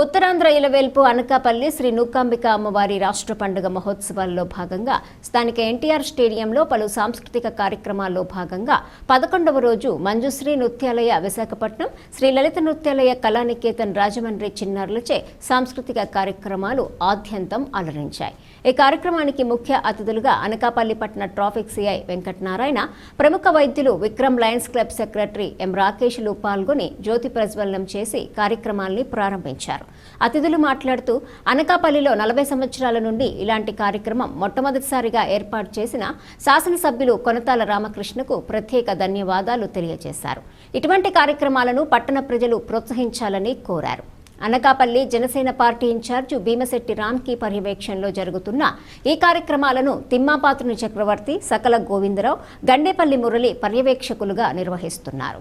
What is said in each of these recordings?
ఉత్తరాంధ్ర ఇలవేల్పు అనకాపల్లి శ్రీ నూకాంబిక అమ్మవారి రాష్ట్ర పండుగ మహోత్సవాల్లో భాగంగా స్థానిక ఎన్టీఆర్ స్టేడియంలో పలు సాంస్కృతిక కార్యక్రమాల్లో భాగంగా పదకొండవ రోజు మంజుశ్రీ నృత్యాలయ విశాఖపట్నం శ్రీ లలిత నృత్యాలయ కళానికేతన్ రాజమండ్రి చిన్నారులచే సాంస్కృతిక కార్యక్రమాలు ఆద్యంతం అలరించాయి. ఈ కార్యక్రమానికి ముఖ్య అతిథులుగా అనకాపల్లి పట్టణ ట్రాఫిక్ సిఐ వెంకటనారాయణ ప్రముఖ వైద్యులు Vikram Lions Club secretary M రాకేష్లు పాల్గొని జ్యోతి ప్రజ్వలనం చేసి కార్యక్రమాల్ని ప్రారంభించారు. అతిథులు మాట్లాడుతూ అనకాపల్లిలో నలభై సంవత్సరాల నుండి ఇలాంటి కార్యక్రమం మొట్టమొదటిసారిగా ఏర్పాటు చేసిన శాసనసభ్యులు కొనతాల రామకృష్ణకు ప్రత్యేక ధన్యవాదాలు తెలియజేశారు. ఇటువంటి కార్యక్రమాలను పట్టణ ప్రజలు ప్రోత్సహించాలని కోరారు. అనకాపల్లి జనసేన పార్టీ ఇన్ఛార్జు భీమశెట్టి రామ్కి పర్యవేక్షణలో జరుగుతున్న ఈ కార్యక్రమాలను తిమ్మాపాత్రుని చక్రవర్తి సకల గోవిందరావు గండేపల్లి మురళి పర్యవేక్షకులుగా నిర్వహిస్తున్నారు.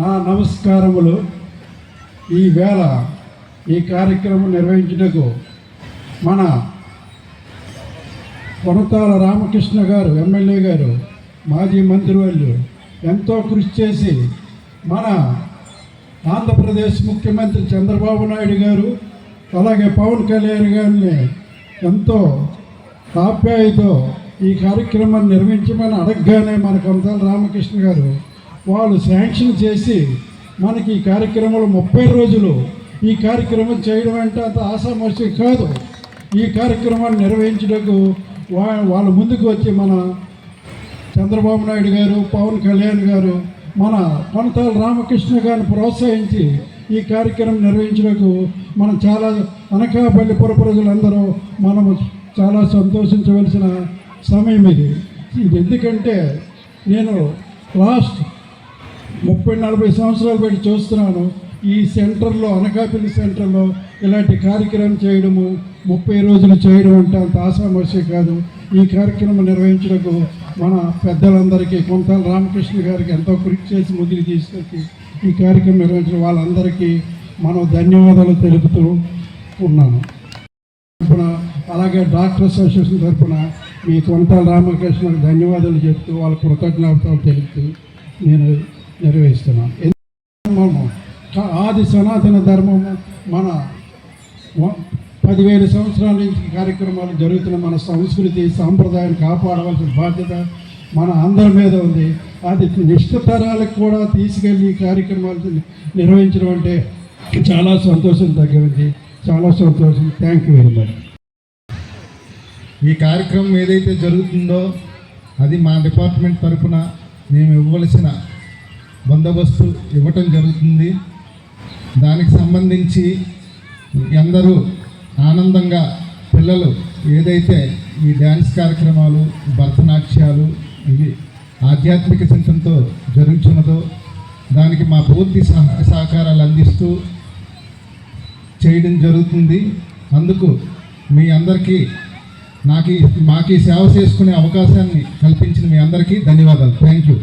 నా నమస్కారములు. ఈవేళ ఈ కార్యక్రమం నిర్వహించుటకు మన కొనతాల రామకృష్ణ గారు ఎమ్మెల్యే గారు మాజీ మంత్రివర్యులు ఎంతో కృషి చేసి మన ఆంధ్రప్రదేశ్ ముఖ్యమంత్రి చంద్రబాబు నాయుడు గారు అలాగే పవన్ కళ్యాణ్ గారిని ఎంతో ఆప్యాయతో ఈ కార్యక్రమాన్ని నిర్వహించమని అడగగానే మన కొనతాల రామకృష్ణ గారు వాళ్ళు శాంక్షన్ చేసి మనకి ఈ కార్యక్రమంలో ముప్పై రోజులు ఈ కార్యక్రమం చేయడం అంటే అంత ఆశామర్శి కాదు. ఈ కార్యక్రమాన్ని నిర్వహించడానికి వా వాళ్ళ ముందుకు వచ్చి మన చంద్రబాబు నాయుడు గారు పవన్ కళ్యాణ్ గారు మన కొనతాల రామకృష్ణ గారిని ప్రోత్సహించి ఈ కార్యక్రమం నిర్వహించడానికి మనం చాలా అనకాపల్లి పుర ప్రజలందరూ మనము చాలా సంతోషించవలసిన సమయం ఇది. ఇది ఎందుకంటే నేను లాస్ట్ ముప్పై నలభై సంవత్సరాలు బట్టి చూస్తున్నాను ఈ సెంటర్లో అనకాపల్లి సెంటర్లో ఇలాంటి కార్యక్రమం చేయడము ముప్పై రోజులు చేయడం అంటే అంత ఆశామర్షి కాదు. ఈ కార్యక్రమం నిర్వహించడానికి మన పెద్దలందరికీ కొంతాల రామకృష్ణ గారికి ఎంతో కృషి చేసి ముందుకు తీసుకొచ్చి ఈ కార్యక్రమం నిర్వహించిన వాళ్ళందరికీ మనం ధన్యవాదాలు తెలుపుతూ ఉన్నాను. తరఫున అలాగే డాక్టర్ అసోసియేషన్ తరపున మీ కొంతాల రామకృష్ణకు ధన్యవాదాలు చెప్తూ వాళ్ళ కృతజ్ఞతలు తెలుపుతూ నేను నిర్వహిస్తున్నాం. ధర్మము? ఆది సనాతన ధర్మము మన పదివేల సంవత్సరాల నుంచి కార్యక్రమాలు జరుగుతున్న మన సంస్కృతి సాంప్రదాయాన్ని కాపాడవలసిన బాధ్యత మన అందరి మీద ఉంది. అది నిష్ఠతరాలకు కూడా తీసుకెళ్ళి ఈ కార్యక్రమాలు నిర్వహించడం అంటే చాలా సంతోషం తగ్గింది. చాలా సంతోషం. థ్యాంక్ యూ వెరీ మచ్ ఈ కార్యక్రమం ఏదైతే జరుగుతుందో అది మా డిపార్ట్మెంట్ తరఫున మేము ఇవ్వవలసిన బందోబస్తు ఇవ్వటం జరుగుతుంది. దానికి సంబంధించి అందరూ ఆనందంగా పిల్లలు ఏదైతే ఈ డ్యాన్స్ కార్యక్రమాలు భరతనాట్యాలు ఇవి ఆధ్యాత్మిక చింతనతో జరుగుతున్నదో దానికి మా పూర్తి సహ- సహకారాలు అందిస్తూ చేయడం జరుగుతుంది. అందుకు మీ అందరికీ నాకు ఈ- మాకు సేవ చేసుకునే అవకాశాన్ని కల్పించిన మీ అందరికీ ధన్యవాదాలు. Thank you